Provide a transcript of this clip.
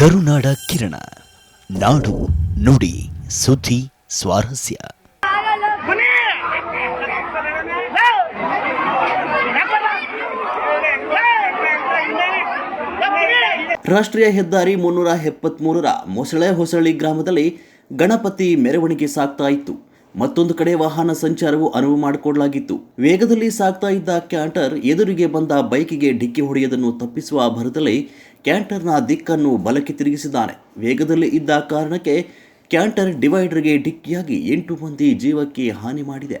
ಕರುನಾಡ ಕಿರಣ. ನಾಡು ನುಡಿ, ಸುದ್ದಿ, ಸ್ವಾರಸ್ಯ. ರಾಷ್ಟ್ರೀಯ ಹೆದ್ದಾರಿ ಮುನ್ನೂರ ಎಪ್ಪತ್ಮೂರರ ಮೊಸಳೆ ಹೊಸಳ್ಳಿ ಗ್ರಾಮದಲ್ಲಿ ಗಣಪತಿ ಮೆರವಣಿಗೆ ಸಾಗ್ತಾ ಇತ್ತು. ಮತ್ತೊಂದು ಕಡೆ ವಾಹನ ಸಂಚಾರವು ಅನುವು ಮಾಡಿಕೊಡಲಾಗಿತ್ತು. ವೇಗದಲ್ಲಿ ಸಾಗ್ತಾ ಇದ್ದ ಕ್ಯಾಂಟರ್ ಎದುರಿಗೆ ಬಂದ ಬೈಕಿಗೆ ಡಿಕ್ಕಿ ಹೊಡೆಯದನ್ನು ತಪ್ಪಿಸುವ ಭರದಲ್ಲಿ ಕ್ಯಾಂಟರ್ನ ದಿಕ್ಕನ್ನು ಬಲಕ್ಕೆ ತಿರುಗಿಸಿದ್ದಾನೆ. ವೇಗದಲ್ಲಿ ಇದ್ದ ಕಾರಣಕ್ಕೆ ಕ್ಯಾಂಟರ್ ಡಿವೈಡರ್ಗೆ ಡಿಕ್ಕಿಯಾಗಿ ಎಂಟು ಮಂದಿ ಜೀವಕ್ಕೆ ಹಾನಿ ಮಾಡಿದೆ.